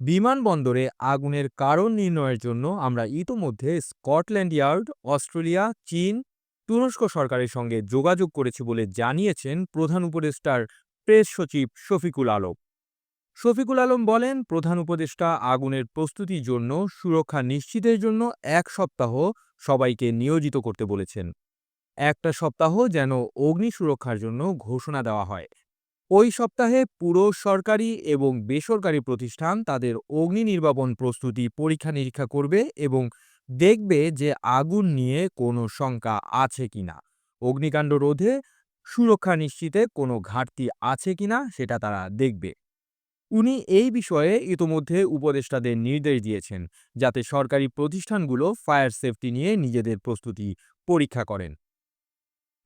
বিমানবন্দরে আগুনের কারণ নির্ণয়ের জন্য আমরা ইতোমধ্যে স্কটল্যান্ড ইয়ার্ড, অস্ট্রেলিয়া, চীন, তুরস্ক সরকারের সঙ্গে যোগাযোগ করেছি বলে জানিয়েছেন প্রধান উপদেষ্টার প্রেস সচিব শফিকুল আলম। শফিকুল আলম বলেন, প্রধান উপদেষ্টা আগুনের প্রস্তুতির জন্য, সুরক্ষা নিশ্চিতের জন্য এক সপ্তাহ সবাইকে নিয়োজিত করতে বলেছেন। একটা সপ্তাহ যেন অগ্নি সুরক্ষার জন্য ঘোষণা দেওয়া হয়। ওই সপ্তাহে পুরো সরকারি এবং বেসরকারি প্রতিষ্ঠান তাদের অগ্নি নির্বাপন প্রস্তুতি পরীক্ষা নিরীক্ষা করবে এবং দেখবে যে আগুন নিয়ে কোনো শঙ্কা আছে কিনা। অগ্নিকাণ্ড রোধে সুরক্ষা নিশ্চিতে কোনো ঘাটতি আছে কিনা সেটা তারা দেখবে। উনি এই বিষয়ে ইতোমধ্যে উপদেষ্টাদের নির্দেশ দিয়েছেন যাতে সরকারি প্রতিষ্ঠানগুলো ফায়ার সেফটি নিয়ে নিজেদের প্রস্তুতি পরীক্ষা করেন।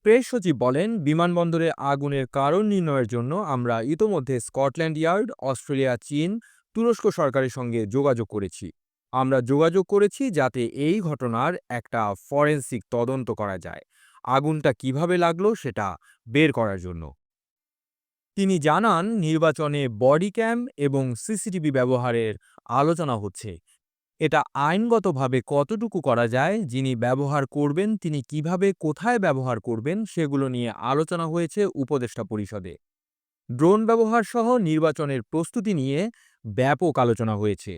প্রেস সচিব বলেন, বিমানবন্দরে আগুনের কারণ নির্ণয়ের জন্য আমরা ইতোমধ্যে স্কটল্যান্ড ইয়ার্ড, অস্ট্রেলিয়া, চীন, তুরস্ক সরকারের সঙ্গে যোগাযোগ করেছি। আমরা যোগাযোগ করেছি যাতে এই ঘটনার একটা ফরেন্সিক তদন্ত করা যায়। আগুনটা কীভাবে লাগল সেটা বের করার জন্য। তিনি জানান, নির্বাচনে বডি ক্যাম এবং সিসিটিভি ব্যবহারের আলোচনা হচ্ছে। এটা আইনগতভাবে কতটুকু করা যায়, যিনি ব্যবহার করবেন, তিনি কীভাবে কোথায় ব্যবহার করবেন, সেগুলো নিয়ে আলোচনা হয়েছে উপদেষ্টা পরিষদে। ড্রোন ব্যবহার সহ নির্বাচনের প্রস্তুতি নিয়ে ব্যাপক আলোচনা হয়েছে।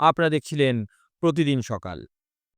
আপনারা দেখছিলেন প্রতিদিন সকাল।